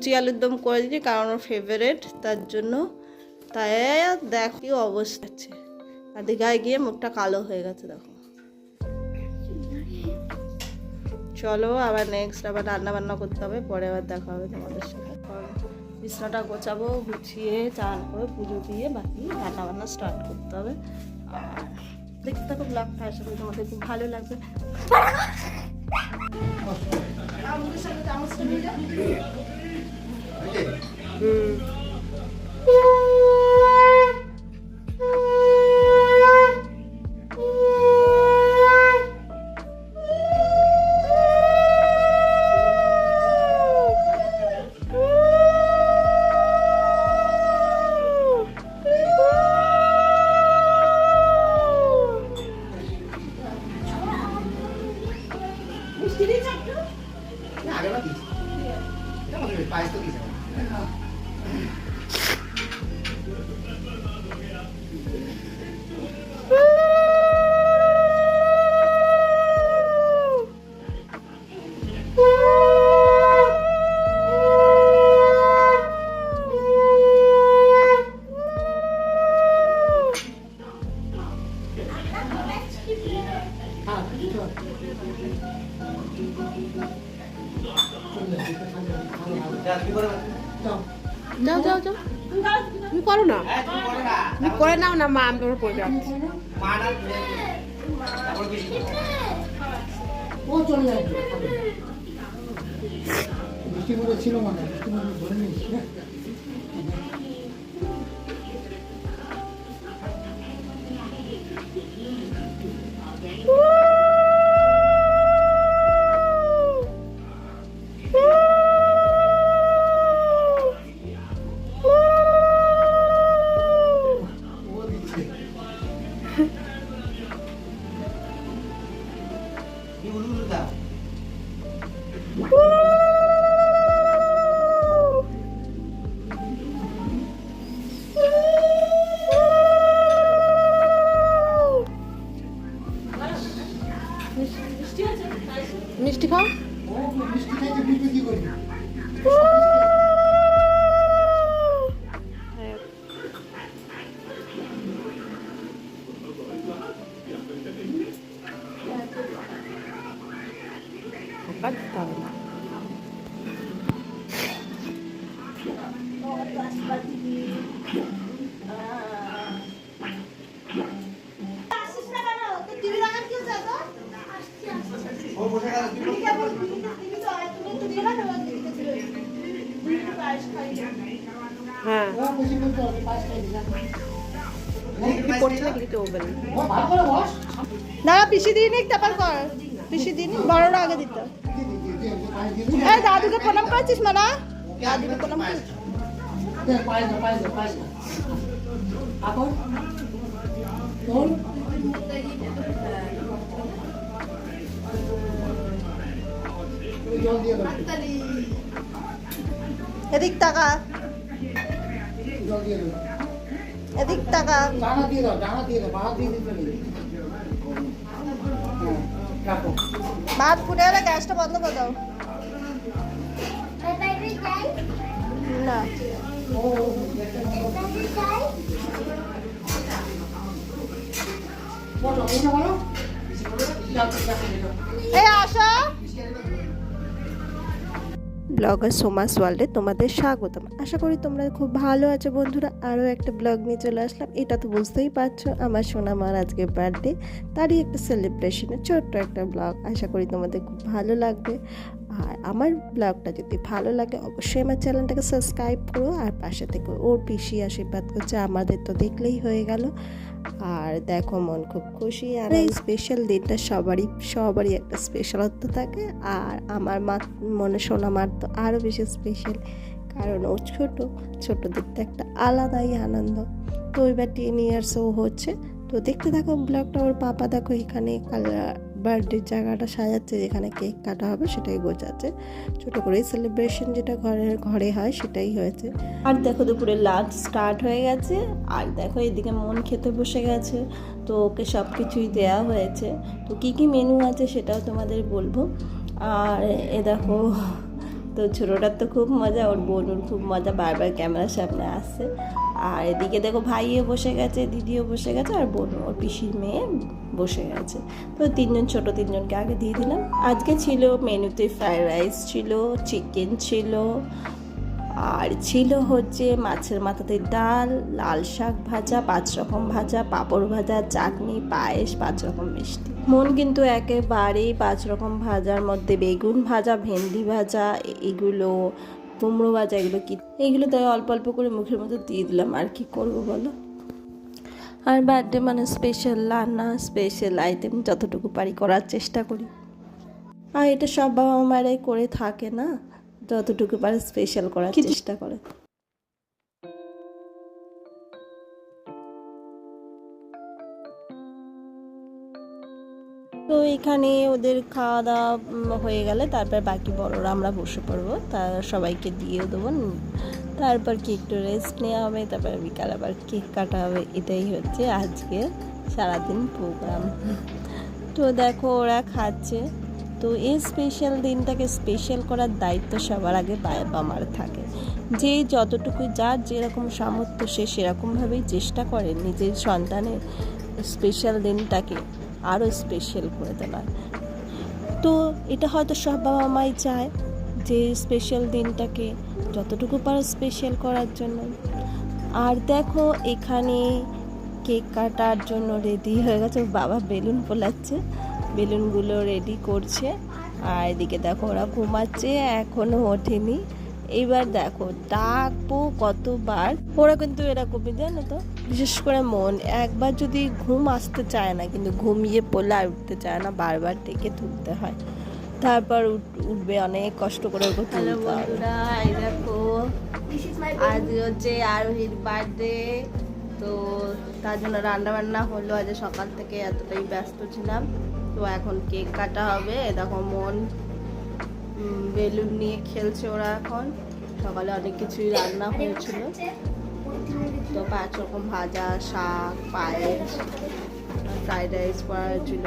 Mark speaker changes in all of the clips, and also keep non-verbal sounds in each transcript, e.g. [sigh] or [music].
Speaker 1: লুচি আলুর দম করে দিচ্ছি কারণ ওর ফেভারেট তার জন্য তাই দেখ কি অবস্থা আছে। আর দীঘায় গিয়ে মুখটা কালো হয়ে গেছে, দেখো। চলো আবার নেক্সট আবার রান্না বান্না করতে হবে, পরে আবার দেখা হবে তোমাদের সাথে। বিছনাটা গোছাবো, গুছিয়ে চান করে পুজো দিয়ে বাকি রান্না বান্না স্টার্ট করতে হবে। আর দেখতে থাকো ব্লগটা আশা করি তোমাদের খুব ভালো লাগবে।
Speaker 2: 음. Nah, ada lagi. Kita mau lebih pahit tuh bisa. দিয়েছি কেমন পায়েস তো দিয়েছে
Speaker 3: যাও যাও যাও। তুমি করো না। তুমি করে নাও না মা আমি তোমার করে যাচ্ছি।
Speaker 2: ছিল মানে
Speaker 3: মিষ্টি
Speaker 2: বস
Speaker 3: না
Speaker 1: পিসি দিয়ে নিক তারপর কর। পিসি দিয়ে নিক বড়রা আগে দিতে।
Speaker 2: দিবি
Speaker 1: দাদুকে প্রণাম করেছিস মানা? দাদুকে প্রণাম করেছিস।
Speaker 2: জল দিয়ে
Speaker 1: এদিক টাকা এদিক টাকা
Speaker 2: ডানা দিয়ে দাও ডানা দিয়ে দাও বাহাত দিয়ে দিতে নেই হ্যাঁ
Speaker 1: ভাত ফুটে গেলে গ্যাসটা বন্ধ করে দাও। না। এই আসো। ব্লগার সোমাস ওয়ার্ল্ডে তোমাদের স্বাগতম। আশা করি তোমরা খুব ভালো আছো বন্ধুরা। আরও একটা ব্লগ নিয়ে চলে আসলাম। এটা তো বুঝতেই পারছ, আমার সোনা মার আজকে বার্থডে তারই একটা সেলিব্রেশনের ছোট্ট একটা ব্লগ। আশা করি তোমাদের খুব ভালো লাগবে। আর আমার ব্লগটা যদি ভালো লাগে, অবশ্যই আমার চ্যানেলটাকে সাবস্ক্রাইব করো। আর পাশে থেকে ওর পিসি আশীর্বাদ করছে, আমাদের তো দেখলেই হয়ে গেল। আর দেখো, মন খুব খুশি। আর এই স্পেশাল দিনটা সবারই সবারই একটা স্পেশালত্ব থাকে। আর আমার মা, মনে শোনা মার তো আরও বেশি স্পেশাল কারণ ও ছোটো ছোটদের তো একটা আলাদাই আনন্দ। তো এবার টেন ইয়ার্সও হচ্ছে। তো দেখতে থাকো, ব্লগটা ওর পাপা দেখো এখানে বার্থডের জায়গাটা সাজাচ্ছে, যেখানে কেক কাটা হবে সেটাই গোছাচ্ছে। ছোট করে সেলিব্রেশন যেটা ঘরে ঘরে হয় সেটাই হয়েছে। আর দেখো দুপুরে লাঞ্চ স্টার্ট হয়ে গেছে, আর দেখো এদিকে মন খেতে বসে গেছে, তো ওকে সব কিছুই দেওয়া হয়েছে। তো কী কী মেনু আছে সেটাও তোমাদের বলব। আর এ দেখো তো ছোটোটার তো খুব মজা, ওর বোনুর খুব মজা, বারবার ক্যামেরার সামনে আসছে। আর এদিকে দেখো ভাইও বসে গেছে, দিদিও বসে গেছে, আর বোন, ওর পিসির মেয়ে বসে গেছে। তো তিনজন, ছোট তিনজনকে আগে দিয়ে দিলাম। আজকে ছিল মেনুতে ফ্রায়েড রাইস ছিল, চিকেন ছিল আর ছিল হচ্ছে মাছের মাথাতে ডাল, লাল শাক ভাজা, পাঁচ রকম ভাজা, পাঁপড় ভাজা, চাটনি, পায়েস, পাঁচ রকম মিষ্টি। মন কিন্তু একেবারেই পাঁচ রকম ভাজার মধ্যে বেগুন ভাজা, ভেন্ডি ভাজা এগুলো, কুমড়ো ভাজা, এগুলো কি? এগুলো তাই অল্প অল্প করে মুখের মধ্যে দিয়ে দিলাম, আর কি করব বলো? আর বার্থডে মানে স্পেশাল রান্না স্পেশাল আইটেম যতটুকু পারি করার চেষ্টা করি। আর এটা সব বাবা মারাই করে থাকে না? যতটুকু পারে স্পেশাল করার চেষ্টা করে। তো এখানে ওদের খাওয়া দাওয়া হয়ে গেলে তারপর বাকি বড়রা আমরা বসে পড়ব। তা সবাইকে দিয়ে দেবো। তারপর কি একটু রেস্ট নেওয়া হবে। তারপর বিকাল আবার কেক কাটা হবে। এটাই হচ্ছে আজকে সারাদিন প্রোগ্রাম তো দেখো ওরা খাচ্ছে। তো এই স্পেশাল দিনটাকে স্পেশাল করার দায়িত্ব সবার আগে বাবা মার থাকে। যে যতটুকু যার যেরকম সামর্থ্য সে সেরকমভাবেই চেষ্টা করে নিজের সন্তানের স্পেশাল দিনটাকে আরও স্পেশাল করে তোলার। তো এটা হয়তো সব বাবা মাই চায় যে স্পেশাল দিনটাকে যতটুকু পারো স্পেশাল করার জন্য। আর দেখো এখানে কেক কাটার জন্য রেডি হয়ে গেছে, বাবা বেলুন ফোলাচ্ছে। বেলুনগুলো রেডি করছে। আর এদিকে দেখো ওরা ঘুমাচ্ছে এখনও ওঠেনি। এইবার দেখো ডাকবো কতবার। ওরা কিন্তু এরকমই জানো তো? বিশেষ করে মন। একবার যদি ঘুম আসতে চায় না কিন্তু ঘুমিয়ে পড়লে আর উঠতে চায় না বারবার ডেকে তুলতে হয়। তারপর উঠ- উঠবে অনেক কষ্ট করে ওকে তুলতে বন্ধুরা এই দেখো আজ হচ্ছে আরোহীর বার্থডে তো তার জন্য রান্না বান্না হলো আজ সকাল থেকে এতটাই ব্যস্ত ছিলাম। তো এখন কেক কাটা হবে। দেখো মন বেলুন নিয়ে খেলছে ওরা এখন। সকালে অনেক কিছুই রান্না হয়েছিল। তো পাঁচ রকম ভাজা, শাক, পায়েস, ফ্রাইড রাইস করা হয়েছিল,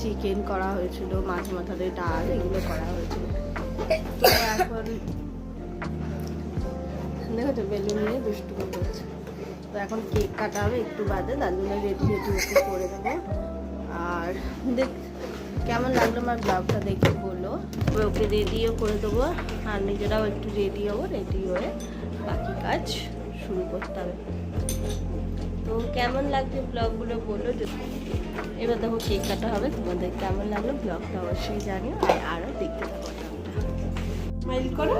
Speaker 1: চিকেন করা হয়েছিল, মাছ মাথারে ডাল এগুলো করা হয়েছিল। তো এখন দেখো বেলুন নিয়ে দুষ্টু করছে। তো এখন কেক কাটা হবে, একটু বাদে, তার জন্য রেডি রেডি করে দেবো। আর দেখ, কেমন লাগল আমার ব্লগটা দেখে বলো। ওকে রেডিও করে দেবো, আর নিজেরাও একটু রেডি হব রেডি হয়ে বাকি কাজ শুরু করতে হবে। তো কেমন লাগছে ব্লগগুলো বলো এবার দেখো কেক কাটা হবে, তোমাদের কেমন লাগল ব্লগটা অবশ্যই জানিও, আর আরও দেখতে থাকো স্মাইল করো।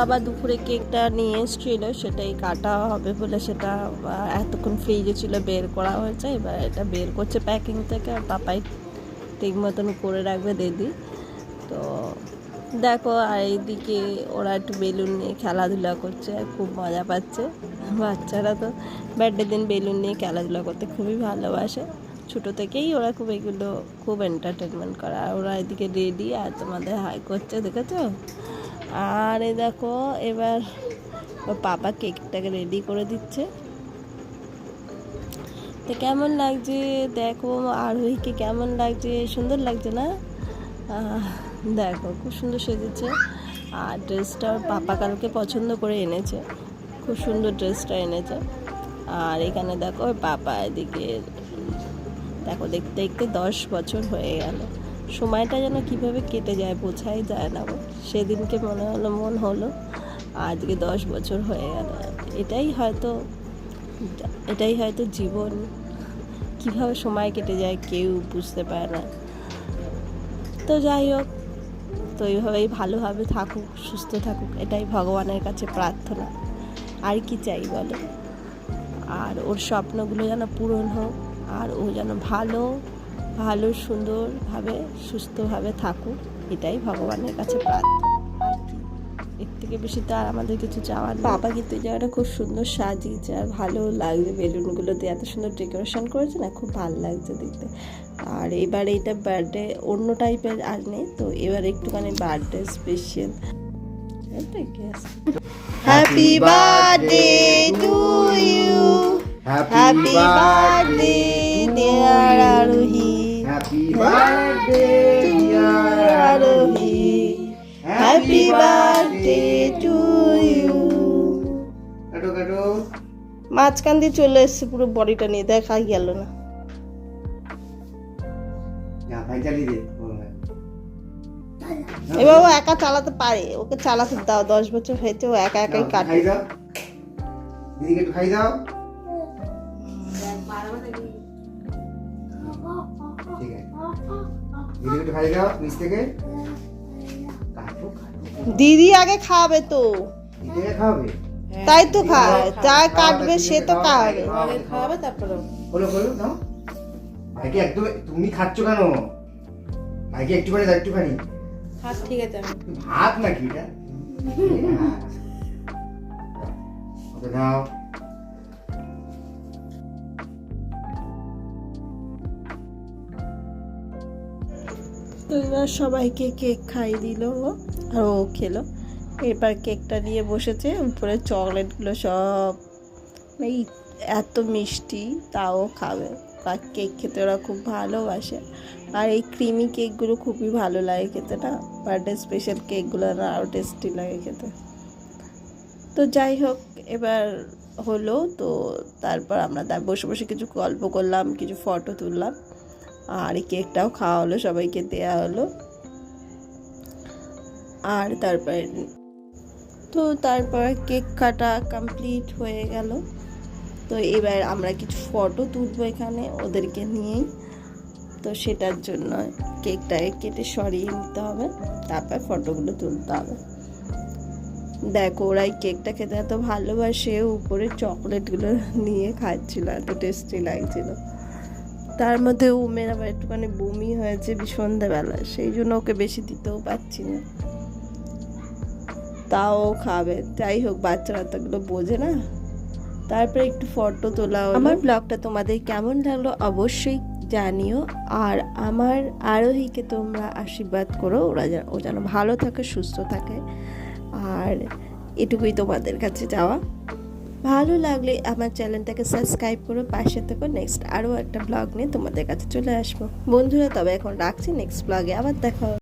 Speaker 1: বাবা দুপুরে কেকটা নিয়ে এসেছিল, সেটাই কাটা হবে বলে সেটা এতক্ষণ ফ্রিজে ছিল, বের করা হয়েছে। এবার এটা বের করছে প্যাকিং থেকে, আর পাপাই ঠিক মতন করে রাখবে দিদি। তো দেখো, আর এইদিকে ওরা একটু বেলুন নিয়ে খেলাধুলা করছে আর খুব মজা পাচ্ছে। বাচ্চারা তো বার্থডে দিন বেলুন নিয়ে খেলাধুলা করতে খুবই ভালোবাসে। ছোটো থেকেই ওরা খুব এগুলো, খুব এন্টারটেনমেন্ট করে। আর ওরা এদিকে রেডি আর তোমাদের হাই করছে, দেখেছ? আর এই দেখো, এবার ওর পাপা কেকটাকে রেডি করে দিচ্ছে। তো কেমন লাগছে? দেখো, আরোহীকে কেমন লাগছে? সুন্দর লাগছে না? দেখো, খুব সুন্দর সেজেছে। আর ড্রেসটা ওর পাপা কালকে পছন্দ করে এনেছে। খুব সুন্দর ড্রেসটা এনেছে। আর এখানে দেখো, ওর পাপা এদিকে, দেখো, দেখতে দেখতে দশ বছর হয়ে গেল। সময়টা যেন কীভাবে কেটে যায়, বোঝাই যায় না। সেদিনকে মনে হলো, মন হলো, আজকে দশ বছর হয়ে গেল। এটাই হয়তো এটাই হয়তো জীবন। কীভাবে সময় কেটে যায় কেউ বুঝতে পারে না। তো যাই হোক, তো এইভাবেই ভালোভাবে থাকুক, সুস্থ থাকুক, এটাই ভগবানের কাছে প্রার্থনা। আর কি চাই বলো? আর ওর স্বপ্নগুলো যেন পূরণ হোক, আর ও যেন ভালো ভালো সুন্দরভাবে সুস্থভাবে থাকুক এটাই ভগবানের কাছে প্রার্থনা। আর কি? এর থেকে বেশি তো আর আমাদের কিছু চাওয়ার নেই। বাবা কিন্তু এই জায়গাটা খুব সুন্দর সাজিয়েছে আর ভালো লাগছে বেলুনগুলো দিয়ে। এত সুন্দর ডেকোরেশন করেছে না খুব ভালো লাগছে দেখতে। আর এবার এইটা বার্থডে অন্য টাইপের আর নেই তো এবার একটুখানি birthday special happy birthday to you happy birthday dear Arohi Arohi happy birthday to you
Speaker 4: কাটো কাটো
Speaker 1: মাঝখান দিয়ে চলে এসছে পুরো বডিটা নিয়ে দেখা গেল না। এবার ও একা চালাতে পারে ওকে চালাতে দাও দশ বছর হয়েছে ও একা একাই কাটে।
Speaker 4: খাই দাও। খাই দাও। দিদিকে একটু খাই দাও নিচ থেকে।
Speaker 1: দিদি আগে খাবে তো।
Speaker 4: দিদিকে খাওয়াবে?
Speaker 1: তাই তো খায়। যা কাটবে সে তো খাবে।
Speaker 3: খাওয়াবে তারপরে
Speaker 4: বলো বলো দাও ভাইকে একটু তুমি খাচ্ছ কেন? ভাইকে একটুখানি দাও একটুখানি।
Speaker 3: হ্যাঁ ঠিক আছে আমি।
Speaker 4: ভাত নাকি এটা? [laughs] ওকে দাও
Speaker 1: তো এবার সবাইকে কেক খাইয়ে দিল আর ও খেলো। এরপর কেকটা নিয়ে বসেছে, উপরে চকলেটগুলো সব। এই এত মিষ্টি, তাও খাবে। বা কেক খেতে ওরা খুব ভালোবাসে। আর এই ক্রিমি কেকগুলো খুবই ভালো লাগে খেতে না। বার্থডে স্পেশাল কেকগুলো না, আরও টেস্টি লাগে খেতে। তো যাই হোক, এবার হলো। তো তারপর আমরা দা- বসে বসে কিছু গল্প করলাম, কিছু ফটো তুললাম। আর কেকটাও খাওয়া হলো সবাইকে দেয়া হলো। আর তারপরে তো তারপর কেক কাটা কমপ্লিট হয়ে গেল। তো এবার আমরা কিছু ফটো তুলবো এখানে ওদেরকে নিয়েই। তো সেটার জন্য কেকটাকে কেটে সরিয়ে নিতে হবে, তারপর ফটোগুলো তুলতে হবে। দেখো ওরা এই কেকটা খেতে এত ভালোবাসে, উপরে চকলেটগুলো নিয়ে খাচ্ছিল, এত টেস্টি লাগছিল। তার মধ্যে উমের আবার একটুখানি বমি হয়েছে সন্ধ্যাবেলা সেই জন্য ওকে বেশি দিতেও পারছি না। তাও খাবে। যাই হোক বাচ্চারা তো এগুলো বোঝে না। তারপরে একটু ফটো তোলা আমার ব্লগটা তোমাদের কেমন লাগল অবশ্যই জানিও। আর আমার আরোহীকে তোমরা আশীর্বাদ করো, ওরা যেন, ও যেন ভালো থাকে, সুস্থ থাকে। আর এটুকুই তোমাদের কাছে যাওয়া ভালো লাগলে আমার চ্যানেলটাকে সাবস্ক্রাইব করো, পাশে থেকে। নেক্সট আরও একটা ব্লগ নিয়ে তোমাদের কাছে চলে আসব। বন্ধুরা, তবে এখন রাখছি। নেক্সট ব্লগে আবার দেখা।